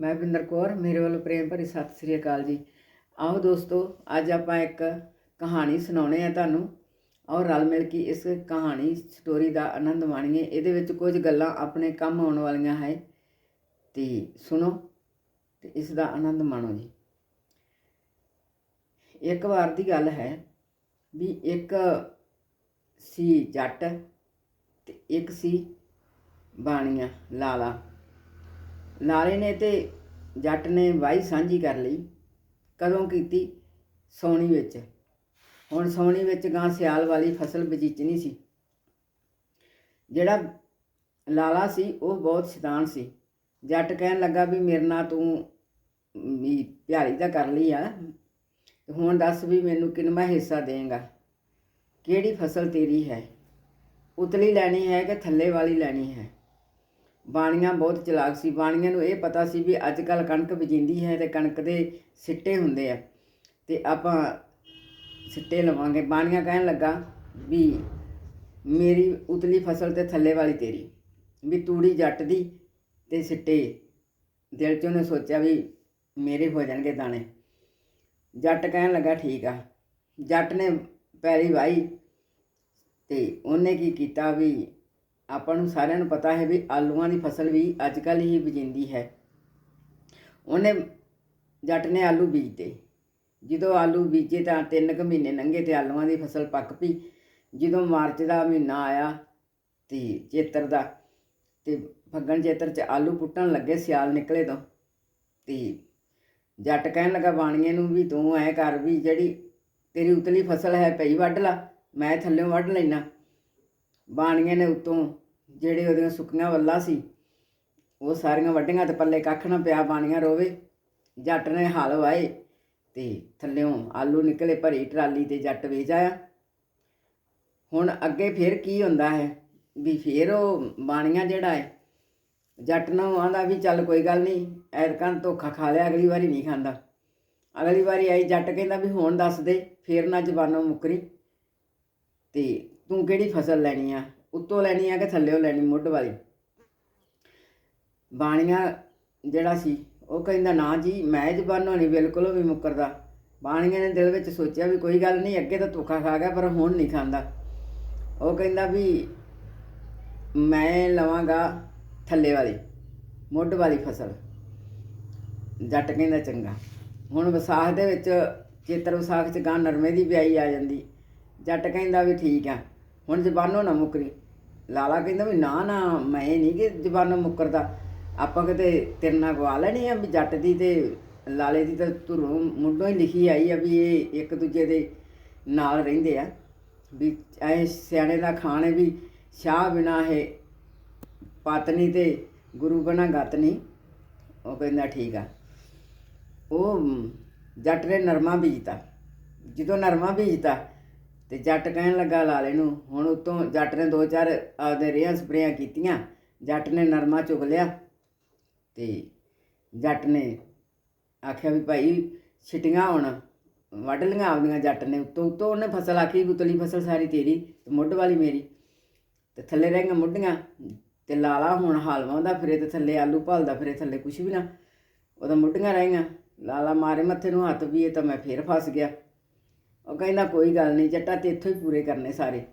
ਮੈਂ ਬਿੰਦਰ ਕੌਰ, ਮੇਰੇ ਵੱਲੋਂ ਪ੍ਰੇਮ ਭਰੀ ਸਤਿ ਸ੍ਰੀ ਅਕਾਲ ਜੀ। ਆਓ ਦੋਸਤੋ, ਅੱਜ ਆਪਾਂ ਇੱਕ ਕਹਾਣੀ ਸੁਣਾਉਣੇ ਆ ਤੁਹਾਨੂੰ। ਔਰ ਰਲ ਮਿਲ ਕੇ ਇਸ ਕਹਾਣੀ ਸਟੋਰੀ ਦਾ ਆਨੰਦ ਮਾਣੀਏ। ਇਹਦੇ ਵਿੱਚ ਕੁਝ ਗੱਲਾਂ ਆਪਣੇ ਕੰਮ ਆਉਣ ਵਾਲੀਆਂ ਹੈ। ਤੇ ਸੁਣੋ ਤੇ ਇਸ ਦਾ ਆਨੰਦ ਮਾਣੋ ਜੀ। ਇੱਕ ਵਾਰ ਦੀ ਗੱਲ ਹੈ ਵੀ ਇੱਕ ਸੀ ਜੱਟ ਤੇ ਇੱਕ ਸੀ ਬਾਣੀਆਂ, ਲਾਲਾ। ਲਾਲੇ ਨੇ ਤੇ ਜੱਟ ਨੇ ਵਾਈ ਸਾਂਝੀ ਕਰ ਲਈ, ਕਦੋਂ ਕੀਤੀ? ਸੌਣੀ ਵਿੱਚ। ਹੁਣ ਸੌਣੀ ਵਿੱਚ ਗਾਂ ਸਿਆਲ ਵਾਲੀ ਫਸਲ ਬੀਜਣੀ ਸੀ। ਜਿਹੜਾ ਲਾਲਾ ਸੀ, ਉਹ ਬਹੁਤ ਸ਼ੈਤਾਨ ਸੀ। ਜੱਟ ਕਹਿਣ ਲੱਗਾ ਵੀ ਮੇਰੇ ਨਾਲ ਤੂੰ ਵੀ ਪਿਆਰੀ ਤਾਂ ਕਰ ਲਈ ਆ। ਤੇ ਹੁਣ ਦੱਸ ਵੀ ਮੈਨੂੰ ਕਿੰਨਾ ਹਿੱਸਾ ਦੇਂਗਾ। ਕਿਹੜੀ ਫਸਲ ਤੇਰੀ ਹੈ? ਉਤਲੀ ਲੈਣੀ ਹੈ ਕਿ ਥੱਲੇ ਵਾਲੀ ਲੈਣੀ ਹੈ? ਬਾਣੀਆਂ ਬਹੁਤ ਚਲਾਕ ਸੀ। ਬਾਣੀਆਂ ਨੂੰ ਇਹ ਪਤਾ ਸੀ ਵੀ ਅੱਜ ਕੱਲ ਕਣਕ ਬੀਜਿੰਦੀ ਹੈ ਤੇ ਕਣਕ ਦੇ ਸਿੱਟੇ ਹੁੰਦੇ ਆ। ਤੇ ਆਪਾਂ ਸਿੱਟੇ ਲਵਾਂਗੇ। ਬਾਣੀਆਂ ਕਹਿਣ ਲੱਗਾ ਵੀ ਮੇਰੀ ਉਤਲੀ ਫਸਲ ਤੇ ਥੱਲੇ ਵਾਲੀ ਤੇਰੀ। ਵੀ ਤੂੜੀ ਜੱਟ ਦੀ ਤੇ ਸਿੱਟੇ। ਦਿਲ ਚ ਉਹਨੇ ਸੋਚਿਆ ਵੀ ਮੇਰੇ ਹੋ ਜਾਣਗੇ ਦਾਣੇ। ਜੱਟ ਕਹਿਣ ਲੱਗਾ, ਠੀਕ ਆ। ਜੱਟ ਨੇ ਪੈਲੀ ਵਾਈ ਤੇ ਉਹਨੇ ਕੀ ਕੀਤਾ ਵੀ ਆਪਾਂ ਨੂੰ ਸਾਰਿਆਂ ਨੂੰ ਪਤਾ ਹੈ ਵੀ ਆਲੂਆਂ ਦੀ ਫਸਲ ਵੀ ਅੱਜ ਕੱਲ੍ਹ ਹੀ ਬੀਜਿੰਦੀ ਹੈ। ਉਹਨੇ ਜੱਟ ਨੇ ਆਲੂ ਬੀਜਤੇ ਜਦੋਂ ਆਲੂ ਬੀਜੇ ਤਾਂ ਤਿੰਨ ਕੁ ਮਹੀਨੇ ਲੰਘੇ ਤੇ ਆਲੂਆਂ ਦੀ ਫਸਲ ਪੱਕ ਪਈ। ਜਦੋਂ ਮਾਰਚ ਦਾ ਮਹੀਨਾ ਆਇਆ ਤੇ ਚੇਤਰ ਦਾ, ਤੇ ਫੱਗਣ ਚੇਤਰ ਚ ਆਲੂ ਪੁੱਟਣ ਲੱਗੇ ਸਿਆਲ ਨਿਕਲੇ ਤੋਂ। ਤੇ ਜੱਟ ਕਹਿਣ ਲੱਗਾ, ਬਾਣੀਏ ਨੂੰ ਵੀ ਤੂੰ ਐ ਕਰ ਵੀ ਜਿਹੜੀ ਤੇਰੀ ਉਤਲੀ ਫਸਲ ਹੈ ਪਈ ਵੱਢ ਲਾ, ਮੈਂ ਥੱਲੇੋਂ ਵੱਢ ਲੈਣਾ ਬਾਣੀਆਂ ਨੇ ਉਤੋਂ ਜਿਹੜੇ ਉਹਦੀਆਂ ਸੁੱਕੀਆਂ ਵੱਲਾਂ ਸੀ, ਉਹ ਸਾਰੀਆਂ ਵੱਡੀਆਂ ਤੇ ਪੱਲੇ ਕੱਖ ਨਾ ਪਿਆ ਬਾਣੀਆਂ ਰੋਵੇ। ਜੱਟ ਨੇ ਹਲ ਵਾਏ ਤੇ ਥੱਲਿਓਂ ਆਲੂ ਨਿਕਲੇ ਭਰੀ ਟਰਾਲੀ ਤੇ ਜੱਟ ਵੇਚ ਆਇਆ। ਹੁਣ ਅੱਗੇ ਫਿਰ ਕੀ ਹੁੰਦਾ ਹੈ? ਵੀ ਫਿਰ ਉਹ ਬਾਣੀਆਂ ਜਿਹੜਾ ਹੈ, ਜੱਟ ਨੂੰ ਆਂਦਾ ਵੀ ਚੱਲ ਕੋਈ ਗੱਲ ਨਹੀਂ ਐਰਕਾਂ ਧੋਖਾ ਖਾ ਲਿਆ, ਅਗਲੀ ਵਾਰੀ ਨਹੀਂ ਖਾਂਦਾ। ਅਗਲੀ ਵਾਰੀ ਆਈ ਜੱਟ ਕਹਿੰਦਾ ਵੀ ਹੁਣ ਦੱਸ ਦੇ, ਫੇਰ ਨਾ ਜ਼ਬਾਨੋਂ ਮੁੱਕਰੀ। ਤੇ ਤੂੰ ਕਿਹੜੀ ਫਸਲ ਲੈਣੀ ਆ? ਉੱਤੋਂ ਲੈਣੀ ਆ ਕਿ ਥੱਲੇੋਂ ਲੈਣੀ ਮੁੱਢ ਵਾਲੀ? ਬਾਣੀਆਂ ਜਿਹੜਾ ਸੀ, ਉਹ ਕਹਿੰਦਾ, ਨਾ ਜੀ, ਮੈਂ ਜ਼ਬਾਨੋਂ ਨਹੀਂ, ਬਿਲਕੁਲ ਵੀ ਮੁੱਕਰਦਾ। ਬਾਣੀਆਂ ਨੇ ਦਿਲ ਵਿੱਚ ਸੋਚਿਆ ਵੀ ਕੋਈ ਗੱਲ ਨਹੀਂ, ਅੱਗੇ ਤਾਂ ਧੋਖਾ ਖਾ ਗਿਆ, ਪਰ ਹੁਣ ਨਹੀਂ ਖਾਂਦਾ। ਉਹ ਕਹਿੰਦਾ ਵੀ ਮੈਂ ਲਵਾਂਗਾ ਥੱਲੇ ਵਾਲੀ, ਮੁੱਢ ਵਾਲੀ ਫਸਲ। ਜੱਟ ਕਹਿੰਦਾ, ਚੰਗਾ। ਹੁਣ ਵਿਸਾਖ ਦੇ ਵਿੱਚ ਚੇਤਰ ਵਿਸਾਖ ਚ ਗਾਂ ਨਰਮੇ ਦੀ ਵਿਆਹੀ ਆ ਜਾਂਦੀ। ਜੱਟ ਕਹਿੰਦਾ ਵੀ ਠੀਕ ਆ। ਹੁਣ ਜ਼ਬਾਨੋਂ ਨਾ ਮੁੱਕਰੀ। ਲਾਲਾ ਕਹਿੰਦਾ ਵੀ ਨਾ ਨਾ, ਮੈਂ ਨਹੀਂ ਕਿ ਜ਼ਬਾਨੋਂ ਮੁੱਕਰਦਾ। ਆਪਾਂ ਕਿਤੇ ਤੇਰੇ ਨਾਲ ਗਵਾ ਲੈਣੀ ਆ ਵੀ ਜੱਟ ਦੀ ਤੇ ਲਾਲੇ ਦੀ ਤਾਂ ਧੁਰੋਂ ਮੁੱਢੋਂ ਹੀ ਲਿਖੀ ਆਈ ਆ ਵੀ ਇਹ ਇੱਕ ਦੂਜੇ ਦੇ ਨਾਲ ਰਹਿੰਦੇ ਆ। ਵੀ ਐ ਸਿਆਣੇ ਦਾ ਖਾਣ ਵੀ ਸ਼ਾਹ ਬਿਨਾ ਹੈ ਪਤਨੀ ਤੇ ਗੁਰੂ ਬਣਾ ਗਤ ਨਹੀਂ। ਉਹ ਕਹਿੰਦਾ ਠੀਕ ਆ। ਉਹ ਜੱਟ ਨੇ ਨਰਮਾ ਬੀਜਤਾ। ਜਦੋਂ ਨਰਮਾ ਬੀਜਤਾ ਤੇ ਜੱਟ ਕਹਿਣ ਲੱਗਾ ਲਾਲੇ ਨੂੰ, ਹੁਣ ਉਤੋਂ ਜੱਟ ਨੇ ਦੋ ਚਾਰ ਆਪਦੇ ਰੇਹਾਂ ਸਪਰੇਆਂ ਕੀਤੀਆਂ, ਜੱਟ ਨੇ ਨਰਮਾ ਚੁਗ ਲਿਆ। ਤੇ ਜੱਟ ਨੇ ਆਖਿਆ ਵੀ ਭਾਈ ਛਿਟੀਆਂ ਹੁਣ, ਵੱਢ ਲੀਆਂ ਆਪਦੀਆਂ ਜੱਟ ਨੇ ਉੱਤੋਂ ਉੱਤੋਂ ਉਹਨੇ ਫਸਲ ਆਖੀ ਵੀ ਉਤਲੀ ਫਸਲ ਸਾਰੀ ਤੇਰੀ, ਤੇ ਮੁੱਢ ਵਾਲੀ ਮੇਰੀ। ਤੇ ਥੱਲੇ ਰਹਿ ਗਈਆਂ ਮੁੱਢੀਆਂ, ਤੇ ਲਾਲਾ ਹੁਣ ਹਾਲ ਵਾਉਂਦਾ ਫਿਰੇ, ਤੇ ਥੱਲੇ ਆਲੂ ਭਾਲਦਾ ਫਿਰੇ, ਥੱਲੇ ਕੁਛ ਵੀ ਨਾ। ਉਹਦਾ ਮੁੱਢੀਆਂ ਰਹਿ ਗਈਆਂ। ਲਾਲਾ ਮਾਰੇ ਮੱਥੇ ਨੂੰ ਹੱਥ ਵੀ ਇਹ ਤਾਂ ਮੈਂ ਫੇਰ ਫਸ ਗਿਆ। ਉਹ ਕਹਿੰਦਾ, ਕੋਈ ਗੱਲ ਨਹੀਂ, ਜੱਟਾ ਤੇ ਇੱਥੋਂ ਹੀ ਪੂਰੇ ਕਰਨੇ ਸਾਰੇ।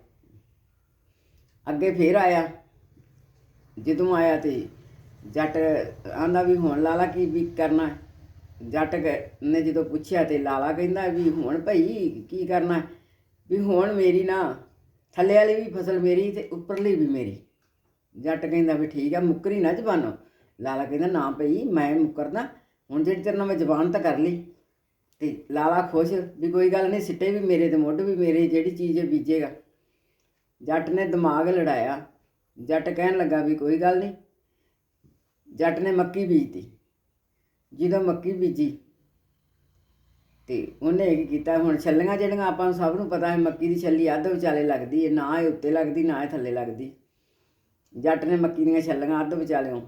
ਅੱਗੇ ਫੇਰ ਆਇਆ। ਜਦੋਂ ਆਇਆ ਤੇ ਜੱਟ ਆਂਦਾ ਵੀ ਹੁਣ ਲਾਲਾ ਕੀ ਵੀ ਕਰਨਾ ਜੱਟ ਨੇ ਜਦੋਂ ਪੁੱਛਿਆ ਤੇ ਲਾਲਾ ਕਹਿੰਦਾ ਵੀ ਹੁਣ ਭਈ ਕੀ ਕਰਨਾ ਵੀ ਹੁਣ ਮੇਰੀ ਨਾ ਥੱਲੇ ਵਾਲੀ ਵੀ ਫਸਲ ਮੇਰੀ ਤੇ ਉੱਪਰਲੀ ਵੀ ਮੇਰੀ। ਜੱਟ ਕਹਿੰਦਾ ਵੀ ਠੀਕ ਆ, ਮੁੱਕਰੀ ਨਾ ਜ਼ਬਾਨੋਂ ਲਾਲਾ ਕਹਿੰਦਾ, ਨਾ ਭਈ, ਮੈਂ ਮੁੱਕਰਦਾ। ਹੁਣ ਜਿਹੜੀ ਤੇਰੇ ਨਾਲ ਮੈਂ ਜ਼ਬਾਨ ਤਾਂ ਕਰ ਲਈ। ਤੇ ਲਾਲਾ ਖੁਸ਼, ਵੀ ਕੋਈ ਗੱਲ ਨਹੀਂ, ਸਿੱਟੇ ਵੀ ਮੇਰੇ ਤੇ ਮੁੱਢ, ਵੀ ਮੇਰੇ ਜਿਹੜੀ ਚੀਜ਼ ਬੀਜੇਗਾ। ਜੱਟ ਨੇ ਦਿਮਾਗ ਲੜਾਇਆ। ਜੱਟ ਕਹਿਣ ਲੱਗਾ ਵੀ ਕੋਈ ਗੱਲ ਨਹੀਂ। ਜੱਟ ਨੇ ਮੱਕੀ ਬੀਜਤੀ। ਜਦੋਂ ਮੱਕੀ ਬੀਜੀ, ਤੇ ਉਹਨੇ ਕੀ ਕੀਤਾ, ਹੁਣ ਛੱਲੀਆਂ ਜਿਹੜੀਆਂ ਆਪਾਂ ਨੂੰ ਸਭ ਨੂੰ ਪਤਾ ਹੈ, ਮੱਕੀ ਦੀ ਛੱਲੀ ਅੱਧ ਵਿਚਾਲੇ ਲੱਗਦੀ ਹੈ ਨਾ ਇਹ ਉੱਤੇ ਲੱਗਦੀ, ਨਾ ਇਹ ਥੱਲੇ ਲੱਗਦੀ। ਜੱਟ ਨੇ ਮੱਕੀ ਦੀਆਂ ਛੱਲੀਆਂ ਅੱਧ ਵਿਚਾਲਿਓਂ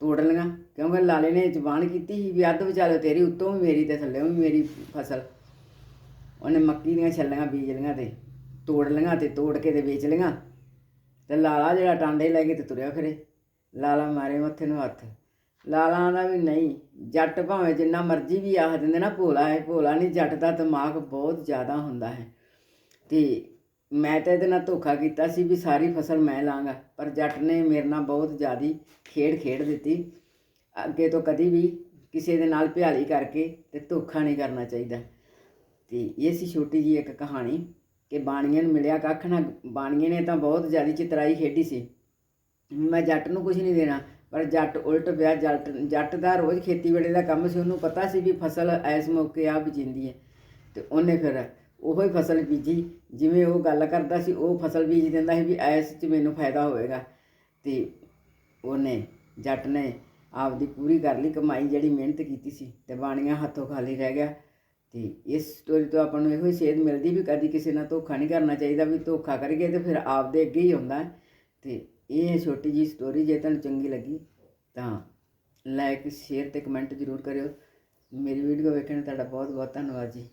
ਤੋੜ ਲਈਆਂ ਕਿਉਂਕਿ ਲਾਲੇ ਨੇ ਜ਼ਬਾਨ ਕੀਤੀ ਸੀ ਵੀ ਅੱਧ ਵਿਚਾਲੇ ਤੇਰੀ ਉੱਤੋਂ ਵੀ ਮੇਰੀ ਤੇ ਥੱਲੇੋਂ ਵੀ ਮੇਰੀ ਫਸਲ। ਉਹਨੇ ਮੱਕੀ ਦੀਆਂ ਛੱਲੀਆਂ ਬੀਜ ਲਈਆਂ ਤੇ ਤੋੜ ਲਈਆਂ ਤੇ ਤੋੜ ਕੇ ਤੇ ਵੇਚ ਲੀਆਂ ਤੇ ਲਾਲਾ ਜਿਹੜਾ ਟਾਂਡੇ ਲੈ ਕੇ ਤੇ ਤੁਰਿਆ ਫਿਰੇ। ਲਾਲਾ ਮਾਰੇ ਮੱਥੇ ਨੂੰ ਹੱਥ। ਲਾਲਾਂ ਦਾ ਵੀ ਨਹੀਂ, ਜੱਟ ਭਾਵੇਂ ਜਿੰਨਾ ਮਰਜ਼ੀ ਵੀ ਆਖ ਦਿੰਦੇ ਨਾ, ਭੋਲਾ ਹੈ, ਭੋਲਾ ਨਹੀਂ, ਜੱਟ ਦਾ ਦਿਮਾਗ ਬਹੁਤ ਜ਼ਿਆਦਾ ਹੁੰਦਾ ਹੈ। ਤੇ ਮੈਂ ਤਾਂ ਇਹਦੇ ਨਾਲ ਧੋਖਾ ਕੀਤਾ ਸੀ ਵੀ ਸਾਰੀ ਫਸਲ ਮੈਂ ਲਾਂਗਾ, ਪਰ ਜੱਟ ਨੇ ਮੇਰੇ ਨਾਲ ਬਹੁਤ ਜ਼ਿਆਦੀ ਖੇਡ ਖੇਡ ਦਿੱਤੀ। ਅੱਗੇ ਤੋਂ ਕਦੀ ਵੀ ਕਿਸੇ ਦੇ ਨਾਲ ਭਿਆਲੀ ਕਰਕੇ ਤੇ ਧੋਖਾ ਨਹੀਂ ਕਰਨਾ ਚਾਹੀਦਾ। ਤੇ ਇਹ ਸੀ ਛੋਟੀ ਜੀ ਇੱਕ ਕਹਾਣੀ ਕਿ ਬਾਣੀਆਂ ਨੂੰ ਮਿਲਿਆ ਕੱਖ ਨਾ, ਬਾਣੀਆਂ ਨੇ ਤਾਂ ਬਹੁਤ ਜ਼ਿਆਦੀ ਚਿਤਰਾਈ ਖੇਡੀ ਸੀ। ਮੈਂ ਜੱਟ ਨੂੰ ਕੁਝ ਨਹੀਂ ਦੇਣਾ, ਪਰ ਜੱਟ ਉਲਟ ਪਿਆ, ਜੱਟ ਜੱਟ ਦਾ ਰੋਜ਼ ਖੇਤੀਬਾੜੀ ਦਾ ਕੰਮ ਸੀ, ਉਹਨੂੰ ਪਤਾ ਸੀ ਵੀ ਫਸਲ ਇਸ ਮੌਕੇ ਆ ਬੀਜਿੰਦੀ ਹੈ। ਤੇ ਉਹਨੇ ਫਿਰ ਉਹੋ ਹੀ ਫਸਲ ਬੀਜੀ, ਜਿਵੇਂ ਉਹ ਗੱਲ ਕਰਦਾ ਸੀ, ਉਹ ਫਸਲ ਬੀਜ ਦਿੰਦਾ ਸੀ ਵੀ ਐਸ 'ਚ ਮੈਨੂੰ ਫਾਇਦਾ ਹੋਵੇਗਾ। ਤੇ ਉਹਨੇ, ਜੱਟ ਨੇ ਆਪਦੀ ਪੂਰੀ ਕਰ ਲਈ ਕਮਾਈ, ਜਿਹੜੀ ਮਿਹਨਤ ਕੀਤੀ ਸੀ ਤੇ ਬਾਣੀਆਂ ਹੱਥੋਂ ਖਾਲੀ ਰਹਿ ਗਿਆ। ਤੇ ਇਸ ਸਟੋਰੀ ਤੋਂ ਆਪਾਂ ਨੂੰ ਇਹੋ ਹੀ ਸੇਧ ਮਿਲਦੀ ਵੀ ਕਦੀ ਕਿਸੇ ਨਾਲ ਧੋਖਾ ਨਹੀਂ ਕਰਨਾ ਚਾਹੀਦਾ ਵੀ ਧੋਖਾ ਕਰੀਏ ਤੇ ਫਿਰ ਆਪਦੇ ਅੱਗੇ ਹੀ ਆਉਂਦਾ। ਹੈ। ਤੇ ਇਹ ਛੋਟੀ ਜੀ ਸਟੋਰੀ ਜੇ ਤੁਹਾਨੂੰ ਚੰਗੀ ਲੱਗੀ ਤਾਂ ਲਾਈਕ ਸ਼ੇਅਰ ਤੇ ਕਮੈਂਟ ਜ਼ਰੂਰ ਕਰਿਓ। ਮੇਰੀ ਵੀਡੀਓ ਵੇਖਣ ਦਾ ਤੁਹਾਡਾ ਬਹੁਤ ਬਹੁਤ ਧੰਨਵਾਦ ਜੀ।